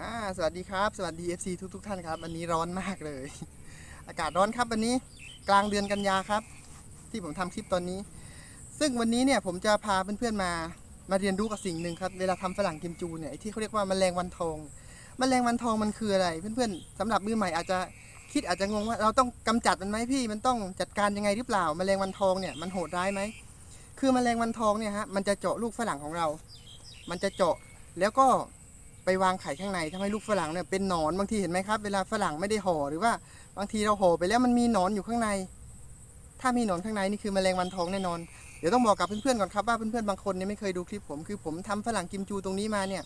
อ่าสวัสดีครับสวัสดี FC ทุกทุกท่านครับวันนี้ร้อนมากเลย อากาศร้อนครับวันนี้กลางเดือนกันยาครับ ที่ผมทำคลิปตอนนี้ ซึ่งวันนี้เนี่ยผมจะพาเพื่อนๆมามาเรียนรู้กับสิ่งหนึ่งครับเวลาทำฝรั่งกิมจูเนี่ยที่เขาเรียกว่าแมลงวันทองแมลงวันทองมันคืออะไร เพื่อนๆสำหรับมือใหม่อาจจะคิดอาจจะงงว่าเราต้องกำจัดมันไหมพี่ มันต้องจัดการยังไงหรือเปล่าแมลงวันทองเนี่ยมันโหดร้ายไหมคือแมลงวันทองเนี่ยฮะมันจะเจาะลูกฝรั่งของเรา มันจะเจาะแล้วก็ ไปวางไข่ข้างในทำให้ลูกฝรั่งเนี่ยเป็นหนอนบางทีเห็นไหมครับ เวลาฝรั่งไม่ได้ห่อหรือว่าบางทีเราห่อไปแล้วมันมีหนอนอยู่ข้างใน ถ้ามีหนอนข้างในนี่คือแมลงวันทองแน่นอน เดี๋ยวต้องบอกกับเพื่อนๆก่อนครับว่าเพื่อนๆบางคนเนี่ยไม่เคยดูคลิปผมคือผมทำฝรั่งกิมจูตรงนี้มาเนี่ย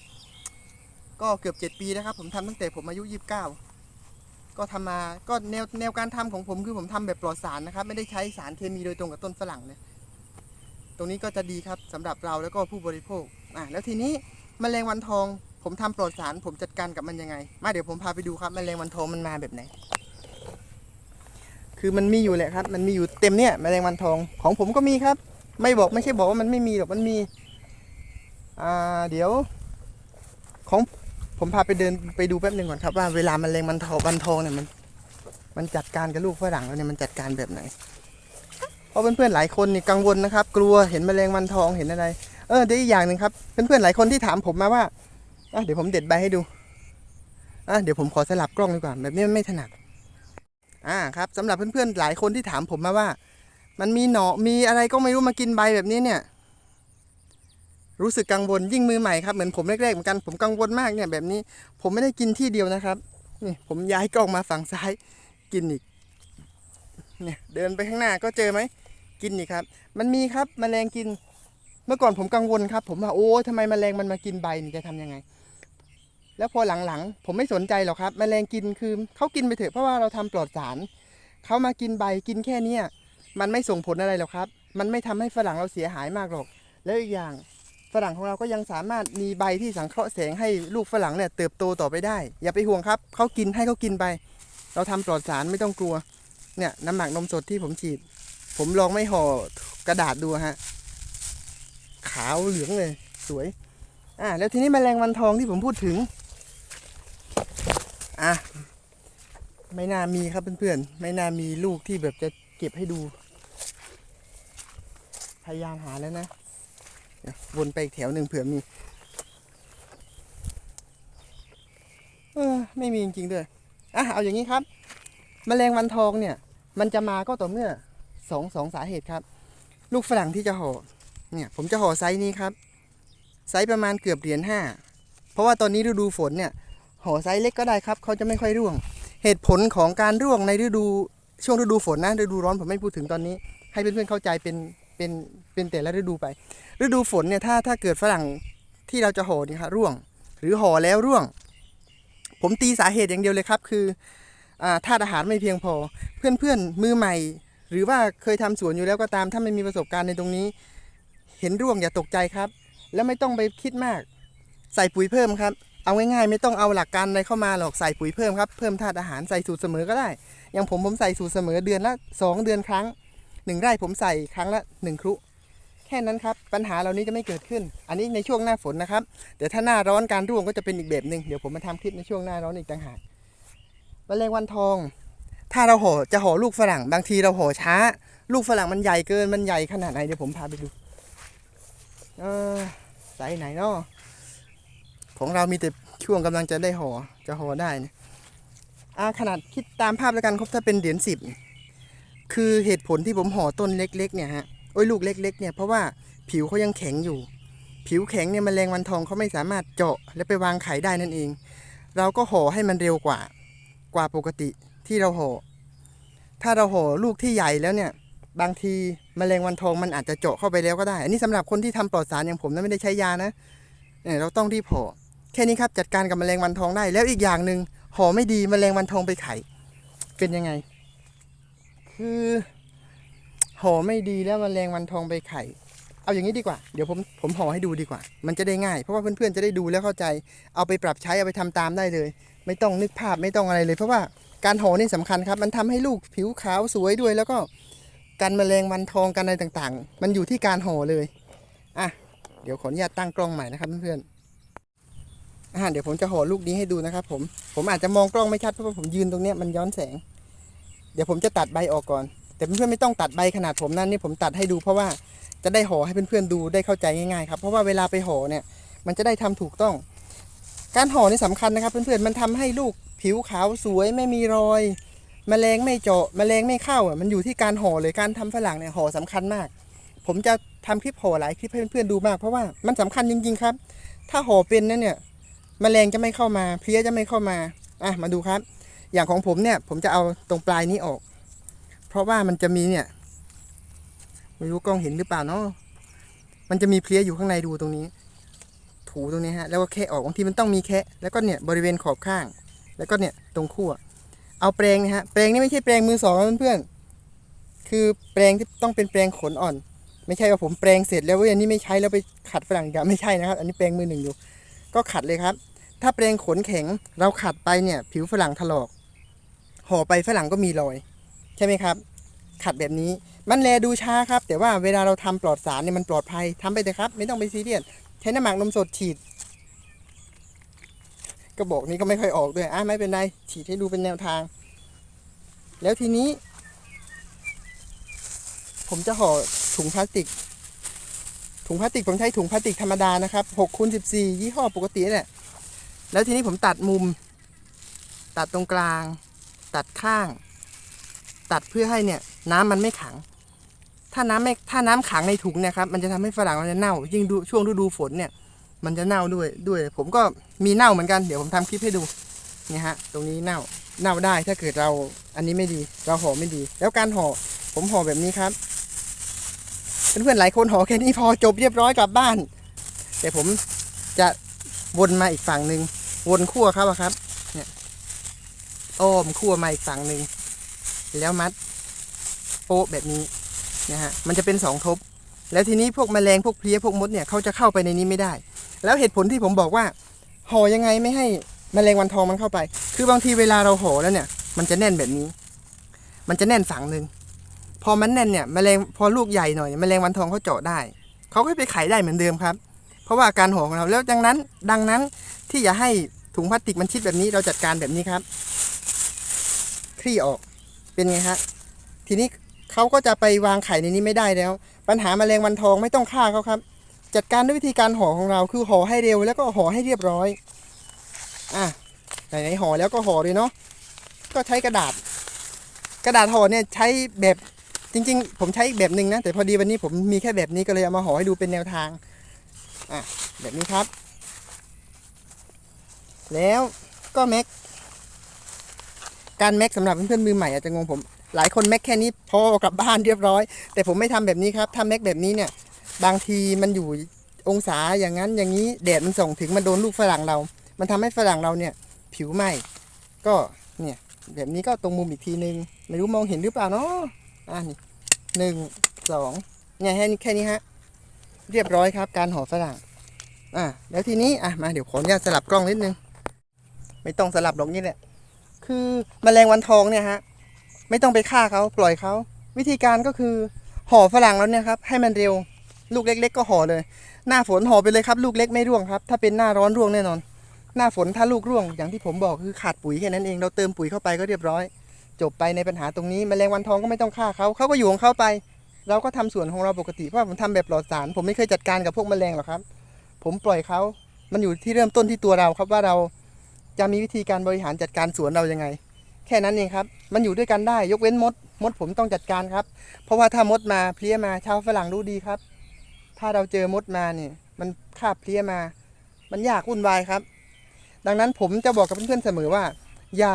ก็เกือบ 7 ปีแล้วครับ ผมทำตั้งแต่ผมอายุ 29 ก็ทำมาก็แนวแนวการทำของผมคือผมทำแบบปลอดสารนะครับ ไม่ได้ใช้สารเคมีโดยตรงกับต้นฝรั่งเนี่ยตรงนี้ก็จะดีครับสำหรับเราแล้วก็ผู้บริโภคอะแล้วทีนี้แมลงวันทอง ผมทำปลอดสารผมจัดการกับมันยังไง มาเดี๋ยวผมพาไปดูครับแมลงวันทองมันมาแบบไหน คือมันมีอยู่แหละครับ มันมีอยู่เต็มเนี่ยแมลงวันทองของผมก็มีครับ ไม่บอกไม่ใช่บอกว่ามันไม่มีหรอกมันมี อ่าเดี๋ยวของผมพาไปเดินไปดูแป๊บหนึ่งก่อนครับว่าเวลาแมลงวันทองวันทองเนี่ยมัน มันจัดการกับลูกฝรั่งแล้วเนี่ยมันจัดการแบบไหน เพราะเพื่อนๆหลายคนนี่กังวลนะครับ กลัวเห็นแมลงวันทองเห็นอะไร เออเดี๋ยวอีกอย่างหนึ่งครับเพื่อนๆหลายคนที่ถามผมมาว่า อะเดี๋ยวผมเด็ดใบให้ดูอะเดี๋ยวผมขอสลับกล้องดีกว่า แบบนี้มันไม่ถนัดอ่าครับสำหรับเพื่อนๆหลายคนที่ถามผมมาว่า มันมีหนอมีอะไรก็ไม่รู้มากินใบแบบนี้เนี่ย รู้สึกกังวลยิ่งมือใหม่ครับเหมือนผมแรกๆเหมือนกันผมกังวลมากเนี่ยแบบนี้ ผมไม่ได้กินที่เดียวนะครับนี่ผมย้ายกล้องมาฝั่งซ้ายกินอีกเนี่ยเดินไปข้างหน้าก็เจอไหมกินอีกครับ มันมีครับแมลงกิน เมื่อก่อนผมกังวลครับ ผมว่าโอ้ทำไมแมลงมันมากินใบนี่จะทำยังไง แล้วพอหลังๆ ผมไม่สนใจหรอกครับแมลงกินคือเขากินไปเถอะเพราะว่าเราทำปลอดสารเขามากินใบกินแค่เนี้ยมันไม่ส่งผลอะไรหรอกครับ มันไม่ทำให้ฝรั่งเราเสียหายมากหรอก แล้วอีกอย่างฝรั่งของเราก็ยังสามารถมีใบที่สังเคราะห์แสงให้ลูกฝรั่งเนี่ยเติบโตต่อไปได้ อย่าไปห่วงครับเขากินให้เขากินไป เราทำปลอดสารไม่ต้องกลัว เนี่ยน้ำหมักนมสดที่ผมฉีด ผมลองไม่ห่อกระดาษดูฮะ ขาวเหลืองเลย สวย อ่าแล้วทีนี้แมลงวันทองที่ผมพูดถึง อะไม่น่ามีครับเพื่อนๆ ไม่น่ามีลูกที่แบบจะเก็บให้ดู พยายามหาแล้วนะวนไปแถวหนึ่งเผื่อมี เออไม่มีจริงๆด้วยอะเอาอย่างนี้ครับแมลงวันทองเนี่ย มันจะมาก็ต่อเมื่อสองสองสาเหตุครับ ลูกฝรั่งที่จะห่อเนี่ย ผมจะห่อไซส์นี้ครับ ไซส์ประมาณเกือบเหรียญห้าเพราะว่าตอนนี้ฤดูฝนเนี่ย ห่อไซส์เล็กก็ได้ครับเขาจะไม่ค่อยร่วง เหตุผลของการร่วงในฤดูช่วงฤดูฝนนะฤดูร้อนผมไม่พูดถึงตอนนี้ ให้เพื่อนๆเข้าใจเป็นเป็นเป็นแต่ละฤดูไป ฤดูฝนเนี่ยถ้าถ้าเกิดฝรั่งที่เราจะห่อเนี่ยครับร่วง หรือห่อแล้วร่วง ผมตีสาเหตุอย่างเดียวเลยครับคือธาตุอาหารไม่เพียงพอ เพื่อนๆมือใหม่ หรือว่าเคยทำสวนอยู่แล้วก็ตาม ถ้าไม่มีประสบการณ์ในตรงนี้ เห็นร่วงอย่าตกใจครับ แล้วไม่ต้องไปคิดมาก ใส่ปุ๋ยเพิ่มครับ เอาง่ายๆ ไม่ต้องเอาหลักการอะไรเข้ามาหรอกใส่ปุ๋ยเพิ่มครับ เพิ่มธาตุอาหารใส่สูตรเสมอก็ได้ อย่างผมผมใส่สูตรเสมอเดือนละสองเดือนครั้งหนึ่งไร่ผมใส่ครั้งละหนึ่งครุแค่นั้นครับ ปัญหาเหล่านี้จะไม่เกิดขึ้น อันนี้ในช่วงหน้าฝนนะครับ เดี๋ยวถ้าหน้าร้อนการร่วงก็จะเป็นอีกแบบหนึ่งเดี๋ยวผมมาทำคลิปในช่วงหน้าร้อนอีกต่างหากแมลงวันทอง ถ้าเราห่อจะห่อลูกฝรั่ง บางทีเราห่อช้า ลูกฝรั่งมันใหญ่เกินมันใหญ่ขนาดไหนเดี๋ยวผมพาไปดูเออไซส์ไหนเนาะ ของเรามีแต่ช่วงกำลังจะได้ห่อจะห่อได้นี่ยอ่าขนาดคิดตามภาพแล้วกันครับถ้าเป็นเหรียญสิบคือเหตุผลที่ผมห่อต้นเล็ก ๆ เนี่ยฮะโอ้ยลูกเล็ก ๆ เนี่ยเพราะว่าผิวเขายังแข็งอยู่ ผิวแข็งเนี่ยมแมลงวันทองเขาไม่สามารถเจาะและไปวางไข่ได้นั่นเอง เราก็ห่อให้มันเร็วกว่า กว่าปกติที่เราห่อถ้าเราห่อลูกที่ใหญ่แล้วเนี่ย บางทีมแมลงวันทองมันอาจจะเจาะเข้าไปแล้วก็ได้ อันนี้สำหรับคนที่ทำปลอดสารอย่างผมนะไม่ได้ใช้ยานะเนี่ยเราต้องรีบห่อ แค่นี้ครับจัดการกับแมลงวันทองได้ แล้วอีกอย่างหนึ่งห่อไม่ดีแมลงวันทองไปไข่เป็นยังไง คือห่อไม่ดีแล้วแมลงวันทองไปไข่เอาอย่างนี้ดีกว่า เดี๋ยวผมผมห่อให้ดูดีกว่า มันจะได้ง่าย เพราะว่าเพื่อนๆจะได้ดูแล้วเข้าใจ เอาไปปรับใช้เอาไปทำตามได้เลย ไม่ต้องนึกภาพไม่ต้องอะไรเลย เพราะว่าการห่อนี่สำคัญครับ มันทำให้ลูกผิวขาวสวยด้วย แล้วก็กันแมลงวันทองกันอะไรต่างๆ มันอยู่ที่การห่อเลย อะ เดี๋ยวขออนุญาตตั้งกล้องใหม่นะครับเพื่อนๆ อ่าเดี๋ยวผมจะห่อลูกนี้ให้ดูนะครับผม ผมอาจจะมองกล้องไม่ชัดเพราะว่าผมยืนตรงเนี้ยมันย้อนแสง เดี๋ยวผมจะตัดใบออกก่อน แต่เพื่อนๆไม่ต้องตัดใบขนาดผมนั่นนี่ผมตัดให้ดูเพราะว่าจะได้ห่อให้เพื่อนๆดูได้เข้าใจง่ายๆครับ เพราะว่าเวลาไปห่อเนี่ย มันจะได้ทำถูกต้อง การห่อนี่สำคัญนะครับเพื่อนๆมันทำให้ลูกผิวขาวสวยไม่มีรอยแมลงไม่เจาะแมลงไม่เข้าอะมันอยู่ที่การห่อเลยการทำฝรั่งเนี่ยห่อสำคัญมาก ผมจะทำคลิปห่อหลายคลิปให้เพื่อนๆดูมากเพราะว่ามันสำคัญจริงๆครับ ถ้าห่อเป็นนั่นเนี่ย แมลงจะไม่เข้ามา เพลี้ยจะไม่เข้ามา อะ มาดูครับ อย่างของผมเนี่ย ผมจะเอาตรงปลายนี้ออก เพราะว่ามันจะมีเนี่ย ไม่รู้กล้องเห็นหรือเปล่าเนาะ มันจะมีเพลี้ยอยู่ข้างในดูตรงนี้ ถูตรงนี้ฮะ แล้วก็แค่ออก บางทีมันต้องมีแค่ แล้วก็เนี่ยบริเวณขอบข้าง แล้วก็เนี่ยตรงขั้ว เอาแปรงนะฮะ แปรงนี่ไม่ใช่แปรงมือสองเพื่อนๆ คือแปรงที่ต้องเป็นแปรงขนอ่อน ไม่ใช่ว่าผมแปรงเสร็จแล้วเว้ยอันนี้ไม่ใช้แล้วไปขัดฝรั่งอีกอะไม่ใช่นะครับ อันนี้แปรงมือหนึ่งอยู่ ก็ขัดเลยครับ ถ้าแปรงขนแข็งเราขัดไปเนี่ย ผิวฝรั่งถลอก ห่อไปฝรั่งก็มีรอย ใช่ไหมครับ ขัดแบบนี้มันแลดูช้าครับ แต่ว่าเวลาเราทำปลอดสารเนี่ยมันปลอดภัยทำไปเถอะครับ ไม่ต้องไปซีเรียสใช้น้ำหมักนมสดฉีดกระบอกนี้ก็ไม่ค่อยออกด้วยอะไม่เป็นไรฉีดให้ดูเป็นแนวทาง แล้วทีนี้ ผมจะห่อถุงพลาสติก ถุงพลาสติกผมใช้ถุงพลาสติกธรรมดานะครับ6คูณ14ยี่ห้อปกตินี่แหละ แล้วทีนี้ผมตัดมุม ตัดตรงกลาง ตัดข้าง ตัดเพื่อให้เนี่ยน้ำมันไม่ขัง ถ้าน้ำไม่ถ้าน้ำขังในถุงเนี่ยครับมันจะทำให้ฝรั่งมันจะเน่า ยิ่งดูช่วงฤดูฝนเนี่ยมันจะเน่าด้วยด้วย ผมก็มีเน่าเหมือนกันเดี๋ยวผมทำคลิปให้ดูเนี่ยฮะ ตรงนี้เน่าเน่าได้ถ้าเกิดเราอันนี้ไม่ดี เราห่อไม่ดี แล้วการห่อผมห่อแบบนี้ครับเพื่อนๆหลายคนห่อแค่นี้พอจบเรียบร้อยกลับบ้าน แต่ผมจะวนมาอีกฝั่งหนึ่ง วนขั้วครับครับ เนี่ยอ้อมขั้วมาอีกฝั่งหนึ่งแล้วมัดโป๊ะแบบนี้นะฮะมันจะเป็นสองทบ แล้วทีนี้พวกแมลงพวกเพลี้ยพวกมดเนี่ยเขาจะเข้าไปในนี้ไม่ได้ แล้วเหตุผลที่ผมบอกว่าห่อยังไงไม่ให้แมลงวันทองมันเข้าไป คือบางทีเวลาเราห่อแล้วเนี่ย มันจะแน่นแบบนี้ มันจะแน่นฝั่งหนึ่งพอมันแน่นเนี่ยแมลงพอลูกใหญ่หน่อยแมลงวันทองเขาเจาะได้เขาก็ไปไขได้เหมือนเดิมครับ เพราะว่าการห่อของเราแล้วดังนั้น ดังนั้น ที่อย่าให้ถุงพลาสติกมันชิดแบบนี้เราจัดการแบบนี้ครับ คลี่ออกเป็นไงฮะทีนี้เขาก็จะไปวางไข่ในนี้ไม่ได้แล้ว ปัญหาแมลงวันทองไม่ต้องฆ่าเขาครับ จัดการด้วยวิธีการห่อของเราคือห่อให้เร็วแล้วก็ห่อให้เรียบร้อยอะไหนๆห่อแล้วก็ห่อเลยเนาะก็ใช้กระดาษ กระดาษห่อเนี่ยใช้แบบจริง ๆ ผมใช้อีกแบบหนึ่งนะแต่พอดีวันนี้ผมมีแค่แบบนี้ก็เลยเอามาห่อให้ดูเป็นแนวทางอะแบบนี้ครับ แล้วก็แม็ก การแม็กสำหรับเพื่อนๆมือใหม่อาจจะงงผม หลายคนแม็กแค่นี้พอกลับบ้านเรียบร้อย แต่ผมไม่ทำแบบนี้ครับ ถ้าแม็กแบบนี้เนี่ย บางทีมันอยู่องศาอย่างนั้นอย่างนี้แดดมันส่งถึงมันโดนลูกฝรั่งเรา มันทำให้ฝรั่งเราเนี่ยผิวไหม้ก็เนี่ยแบบนี้ก็ตรงมุมอีกทีนึง ไม่รู้มองเห็นหรือเปล่าเนาะอะนี่หนึ่งสองเนี่ยแค่นี้แค่นี้ฮะเรียบร้อยครับ การห่อฝรั่งอะแล้วทีนี้อะมาเดี๋ยวขออนุญาตสลับกล้องนิดนึง ไม่ต้องสลับหรอกนี่แหละคือแมลงวันทองเนี่ยฮะไม่ต้องไปฆ่าเขาปล่อยเขาวิธีการก็คือห่อฝรั่งแล้วเนี่ยครับให้มันเร็วลูกเล็ก ๆ ก็ห่อเลย หน้าฝนห่อไปเลยครับ ลูกเล็กไม่ร่วงครับ ถ้าเป็นหน้าร้อนร่วงแน่นอน หน้าฝนถ้าลูกร่วง อย่างที่ผมบอกคือขาดปุ๋ยแค่นั้นเองเราเติมปุ๋ยเข้าไปก็เรียบร้อย จบไปในปัญหาตรงนี้แมลงวันทองก็ไม่ต้องฆ่าเขาเขาก็อยู่ของเขาไป เราก็ทำส่วนของเราปกติเพราะผมทำแบบปลอดสาร ผมไม่เคยจัดการกับพวกแมลงหรอกครับ ผมปล่อยเขามันอยู่ที่เริ่มต้นที่ตัวเราครับว่าเรา จะมีวิธีการบริหารจัดการสวนเรายังไง แค่นั้นเองครับ มันอยู่ด้วยกันได้ยกเว้นมด มดผมต้องจัดการครับ เพราะว่าถ้ามดมาเพลี้ยมาชาวฝรั่งรู้ดีครับ ถ้าเราเจอมดมาเนี่ยมันคาบเพลี้ยมา มันยากวุ่นวายครับ ดังนั้นผมจะบอกกับเพื่อนๆเสมอว่า อย่า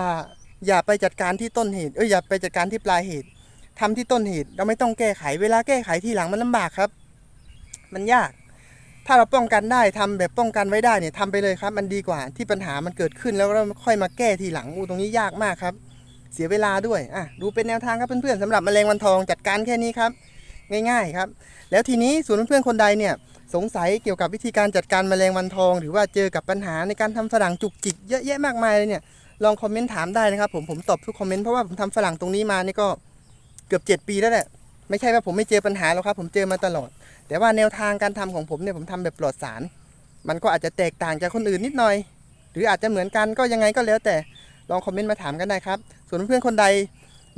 อย่าไปจัดการที่ต้นเหตุเอ้ยอย่าไปจัดการที่ปลายเหตุทำที่ต้นเหตุเราไม่ต้องแก้ไข เวลาแก้ไขที่หลังมันลำบากครับ มันยาก ถ้าเราป้องกันได้ทำแบบป้องกันไว้ได้เนี่ยทำไปเลยครับ มันดีกว่าที่ปัญหามันเกิดขึ้นแล้วเราค่อยมาแก้ทีหลังอู้ตรงนี้ยากมากครับ เสียเวลาด้วยอะดูเป็นแนวทางครับเพื่อนๆสำหรับแมลงวันทองจัดการแค่นี้ครับ ง่าย ๆครับ แล้วทีนี้ส่วนเพื่อนๆคนใดเนี่ยสงสัยเกี่ยวกับวิธีการจัดการแมลงวันทอง หรือว่าเจอกับปัญหาในการทำฝรั่งจุกจิกเยอะแยะมากมายเลยเนี่ยลองคอมเมนต์ถามได้นะครับผมผมตอบทุกคอมเมนต์เพราะว่าผมทำฝรั่งตรงนี้มานี่ก็เกือบ 7 ปีแล้วแหละ ไม่ใช่ว่าผมไม่เจอปัญหาหรอกครับ ผมเจอมาตลอด แต่ว่าแนวทางการทำของผมเนี่ยผมทำแบบปลอดสาร มันก็อาจจะแตกต่างจากคนอื่นนิดหน่อย หรืออาจจะเหมือนกันก็ยังไงก็แล้วแต่ลองคอมเมนต์มาถามกันได้ครับ ส่วนเพื่อนๆคนใด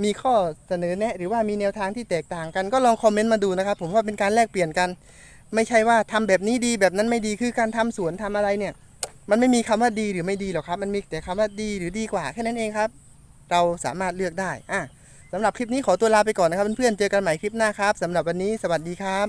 มีข้อเสนอแนะ หรือว่ามีแนวทางที่แตกต่างกันก็ลองคอมเมนต์มาดูนะครับ ผมว่าเป็นการแลกเปลี่ยนกัน ไม่ใช่ว่าทำแบบนี้ดีแบบนั้นไม่ดีคือการทำสวนทำอะไรเนี่ย มันไม่มีคำว่าดีหรือไม่ดีหรอกครับ มันมีแต่คำว่าดีหรือดีกว่าแค่นั้นเองครับ เราสามารถเลือกได้อะ สำหรับคลิปนี้ขอตัวลาไปก่อนนะครับเพื่อนๆเจอกันใหม่คลิปหน้าครับสำหรับวันนี้สวัสดีครับ